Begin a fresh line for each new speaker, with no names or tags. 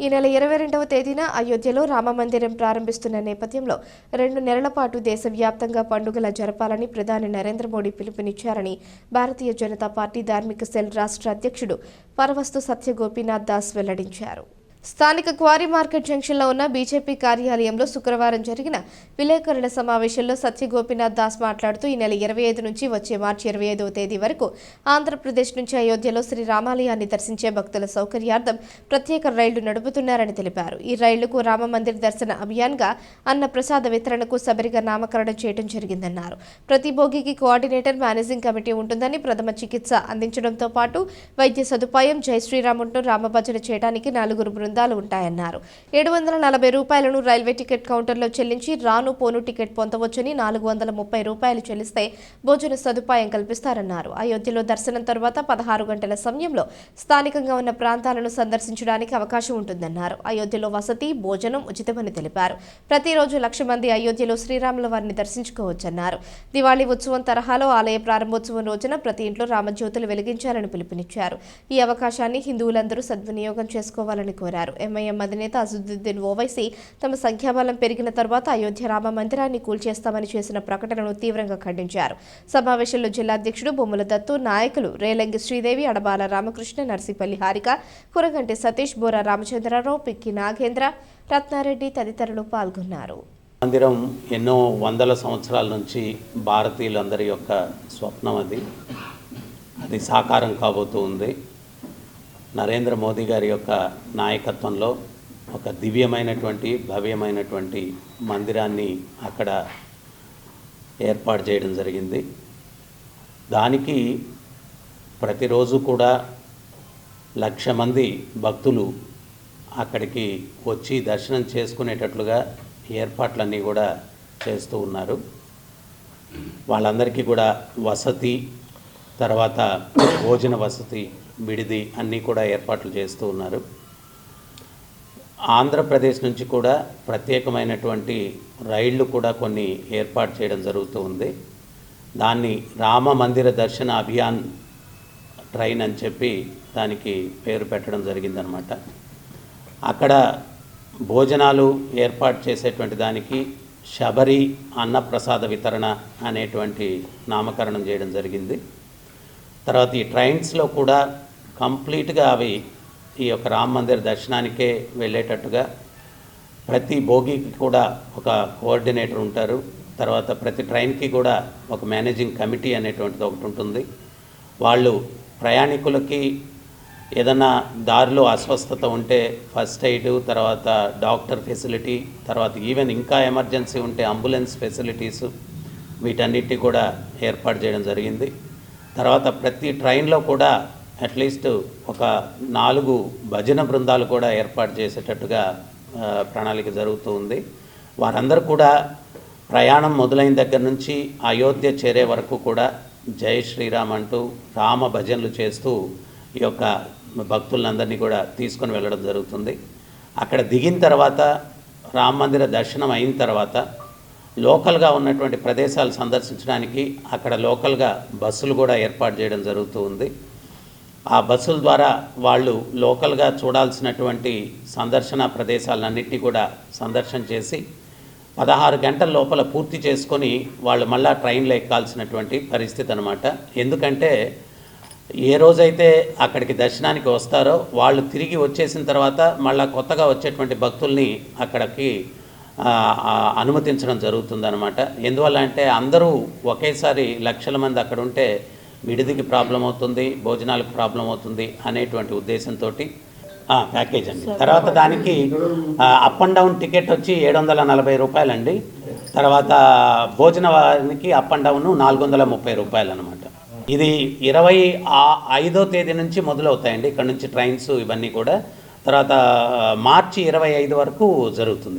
ఈ నెల ఇరవై రెండవ తేదీన అయోధ్యలో రామమందిరం ప్రారంభిస్తున్న నేపథ్యంలో రెండు నెలల పాటు దేశవ్యాప్తంగా పండుగల జరపాలని ప్రధాని నరేంద్ర మోడీ పిలుపునిచ్చారని భారతీయ జనతా పార్టీ ధార్మిక సెల్ రాష్ట్ర అధ్యక్షుడు పరవస్తు సత్య గోపీనాథ్ దాస్ వెల్లడించారు. స్థానిక క్వారీ మార్కెట్ జంక్షన్లో ఉన్న బీజేపీ కార్యాలయంలో శుక్రవారం జరిగిన విలేకరుల సమావేశంలో సత్య గోపీనాథ్ దాస్ మాట్లాడుతూ ఈ నెల ఇరవై ఐదు నుంచి వచ్చే మార్చి ఇరవై ఐదవ తేదీ వరకు ఆంధ్రప్రదేశ్ నుంచి అయోధ్యలో శ్రీ రామాలయాన్ని దర్శించే భక్తుల సౌకర్యార్థం ప్రత్యేక రైళ్ళు నడుపుతున్నారని తెలిపారు. ఈ రైళ్ళకు రామమందిర్ దర్శన అభియాన్గా అన్న ప్రసాద వితరణకు సబరిగా నామకరణం చేయడం జరిగిందన్నారు. ప్రతి భోగికి కోఆర్డినేటర్ మేనేజింగ్ కమిటీ ఉంటుందని ప్రథమ చికిత్స అందించడంతో పాటు వైద్య సదుపాయం జై శ్రీరాముంటూ రామభజన చేయడానికి నలుగురు బృందాలు ఉంటాయన్నారు. ఏడు వందల నలభై రూపాయలను రైల్వే టికెట్ కౌంటర్లో చెల్లించి రాను పోను టికెట్ పొందవచ్చని నాలుగు వందల ముప్పై రూపాయలు చెల్లిస్తే భోజన సదుపాయం కల్పిస్తారన్నారు. అయోధ్యలో దర్శనం తర్వాత పదహారు గంటల సమయంలో స్థానికంగా ఉన్న ప్రాంతాలను సందర్శించడానికి అవకాశం ఉంటుందన్నారు. అయోధ్యలో వసతి భోజనం ఉచితమని తెలిపారు. ప్రతిరోజు లక్ష మంది అయోధ్యలో శ్రీరాముల వారిని దర్శించుకోవచ్చన్నారు. దివాళీ ఉత్సవం తరహాలో ఆలయ ప్రారంభోత్సవం రోజున ప్రతి ఇంట్లో రామజ్యోతులు వెలిగించాలని పిలుపునిచ్చారు. ఈ అవకాశాన్ని హిందువులందరూ సద్వినియోగం చేసుకోవాలని కోరారు. ఎంఐఎం అధినేత అజుద్దీన్ ఓవైసీ తమ సంఖ్యాబలం పెరిగిన తర్వాత అయోధ్య రామ మందిరాన్ని కూల్చేస్తామని చేసిన ప్రకటనను తీవ్రంగా ఖండించారు. సమావేశంలో జిల్లా అధ్యక్షుడు బొమ్మల దత్తు నాయకులు రేలంగి శ్రీదేవి అడబాల రామకృష్ణ నర్సిపల్లి హారిక కురగంటి సతీష్ బోరా రామచంద్రరావు పిక్కి నాగేంద్ర రత్నారెడ్డి తదితరులు పాల్గొన్నారు.
మందిరం ఎన్నో వందల సంవత్సరాల నుంచి భారతీయులందరి యొక్క స్వప్నం అది. అది సాకారం కాబోతూ ఉంది. నరేంద్ర మోదీ గారి యొక్క నాయకత్వంలో ఒక దివ్యమైనటువంటి భవ్యమైనటువంటి మందిరాన్ని అక్కడ ఏర్పాటు చేయడం జరిగింది. దానికి ప్రతిరోజు కూడా లక్ష మంది భక్తులు అక్కడికి వచ్చి దర్శనం చేసుకునేటట్లుగా ఏర్పాట్లన్నీ కూడా చేస్తూ ఉన్నారు. వాళ్ళందరికీ కూడా వసతి తర్వాత భోజన వసతి విడిది అన్నీ కూడా ఏర్పాట్లు చేస్తూ ఉన్నారు. ఆంధ్రప్రదేశ్ నుంచి కూడా ప్రత్యేకమైనటువంటి రైళ్ళు కూడా కొన్ని ఏర్పాటు చేయడం జరుగుతూ ఉంది. దాన్ని రామ మందిర దర్శన అభియాన్ ట్రైన్ అని చెప్పి దానికి పేరు పెట్టడం జరిగిందనమాట అక్కడ భోజనాలు ఏర్పాటు చేసేటువంటి దానికి శబరి అన్నప్రసాద వితరణ అనేటువంటి నామకరణం చేయడం జరిగింది. తర్వాత ఈ ట్రైన్స్లో కూడా కంప్లీట్గా అవి ఈ యొక్క రామ మందిర్ దర్శనానికే వెళ్ళేటట్టుగా ప్రతి భోగికి కూడా ఒక కోఆర్డినేటర్ ఉంటారు. తర్వాత ప్రతి ట్రైన్కి కూడా ఒక మేనేజింగ్ కమిటీ అనేటువంటిది ఒకటి ఉంటుంది. వాళ్ళు ప్రయాణికులకి ఏదన్నా దారిలో అస్వస్థత ఉంటే ఫస్ట్ ఎయిడ్ తర్వాత డాక్టర్ ఫెసిలిటీ తర్వాత ఈవెన్ ఇంకా ఎమర్జెన్సీ ఉంటే అంబులెన్స్ ఫెసిలిటీస్ వీటన్నిటి కూడా ఏర్పాటు చేయడం జరిగింది. తర్వాత ప్రతి ట్రైన్లో కూడా అట్లీస్ట్ ఒక నాలుగు భజన బృందాలు కూడా ఏర్పాటు చేసేటట్టుగా ప్రణాళిక జరుగుతూ ఉంది. వారందరూ కూడా ప్రయాణం మొదలైన దగ్గర నుంచి అయోధ్య చేరే వరకు కూడా జై శ్రీరామ్ అంటూ రామ భజనలు చేస్తూ ఈ యొక్క భక్తులందరినీ కూడా తీసుకొని వెళ్ళడం జరుగుతుంది. అక్కడ దిగిన తర్వాత రామ మందిర దర్శనం అయిన తర్వాత లోకల్గా ఉన్నటువంటి ప్రదేశాలు సందర్శించడానికి అక్కడ లోకల్గా బస్సులు కూడా ఏర్పాటు చేయడం జరుగుతూ ఉంది. ఆ బస్సుల ద్వారా వాళ్ళు లోకల్గా చూడాల్సినటువంటి సందర్శన ప్రదేశాలన్నింటినీ కూడా సందర్శన చేసి పదహారు గంటల లోపల పూర్తి చేసుకొని వాళ్ళు మళ్ళీ ట్రైన్లో ఎక్కాల్సినటువంటి పరిస్థితి అనమాట ఎందుకంటే ఏ రోజైతే అక్కడికి దర్శనానికి వస్తారో వాళ్ళు తిరిగి వచ్చేసిన తర్వాత మళ్ళీ కొత్తగా వచ్చేటువంటి భక్తుల్ని అక్కడికి అనుమతించడం జరుగుతుందన్నమాట ఎందువల్ల అంటే అందరూ ఒకేసారి లక్షల మంది అక్కడ ఉంటే విడిదికి ప్రాబ్లం అవుతుంది భోజనాలకు ప్రాబ్లం అవుతుంది అనేటువంటి ఉద్దేశంతో ప్యాకేజ్ అండి. తర్వాత దానికి అప్ అండ్ డౌన్ టికెట్ వచ్చి ఏడు వందల నలభై రూపాయలండి. తర్వాత భోజనానికి అప్ అండ్ డౌన్ నాలుగు వందల ముప్పై రూపాయలు అనమాట ఇది ఇరవై ఐదో తేదీ నుంచి మొదలవుతాయండి. ఇక్కడ నుంచి ట్రైన్స్ ఇవన్నీ కూడా. తర్వాత మార్చి ఇరవై ఐదు వరకు జరుగుతుంది.